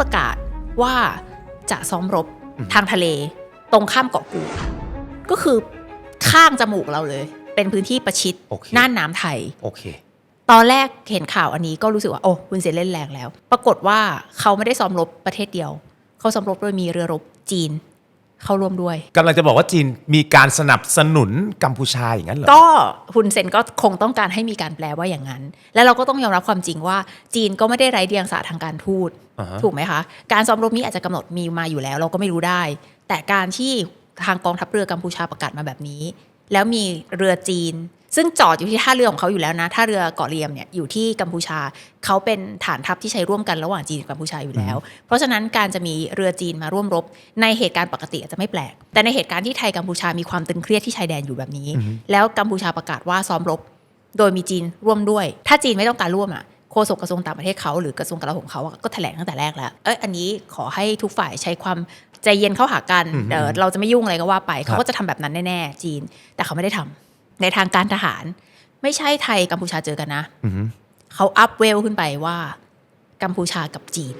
ประกาศว่าจะซ้อมรบอืมทางทะเล ตรงข้ามเกาะกูดก็คือข้างจมูกเราเลย เป็นพื้นที่ประชิดโอเคน่านน้ำไทยโอเคตอนแรกเห็นข่าวอันนี้ก็รู้สึกว่าโอ้คุณเซนเล่นแรงแล้ว ปรากฏว่าเขาไม่ได้ซ้อมรบประเทศเดียว เขาซ้อมรบโดยมีเรือรบจีน เข้าร่วมด้วยกำลังจะบอกว่าจีนมีการสนับสนุนกัมพูชาอย่างนั้นเหรอก็ฮุนเซนก็คงต้องการให้มีการแปลว่าอย่างนั้น แล้วเราก็ต้องยอมรับความจริงว่า จีนก็ไม่ได้ไร้เดียงสาทางการทูตอ่าฮะ ถูกไหมคะ การซ้อมรบนี้อาจจะกำหนดมีมาอยู่แล้ว เราก็ไม่รู้ได้ แต่การที่ทางกองทัพเรือกัมพูชาประกาศมาแบบนี้ แล้วมีเรือจีน ซึ่งจอดอยู่ที่ท่าเรือของเขาอยู่แล้วนะท่าเรือเกาะเรียมเนี่ยอยู่ที่กัมพูชาเขาเป็นฐานทัพที่ใช้ร่วมกันระหว่างจีนกับกัมพูชาอยู่แล้ว เพราะฉะนั้นการจะมีเรือจีนมาร่วมรบ ในเหตุการณ์ปกติอาจจะไม่แปลก แต่ในเหตุการณ์ที่ไทยกัมพูชามีความตึงเครียดที่ชายแดนอยู่แบบนี้ แล้วกัมพูชาประกาศว่าซ้อมรบ โดยมีจีนร่วมด้วย ถ้าจีนไม่ต้องการร่วมอะ โฆษกกระทรวงต่างประเทศเขาหรือกระทรวงกลาโหมเขาอะก็แถลงตั้งแต่แรกแล้ว เอ้ยอันนี้ขอให้ทุกฝ่ายใช้ความใจเย็นเข้าหากันอืมเออเราจะไม่ยุ่งอะไรก็ว่าไปครัเขาบก็จะทำแบบนั้นแน่ๆจีน แต่เขาไม่ได้ทำในทางการทหาร ไม่ใช่ไทยกัมพูชาเจอกันนะอือฮึเขาอัพเวลขึ้นไปว่ากัมพูชากับจีน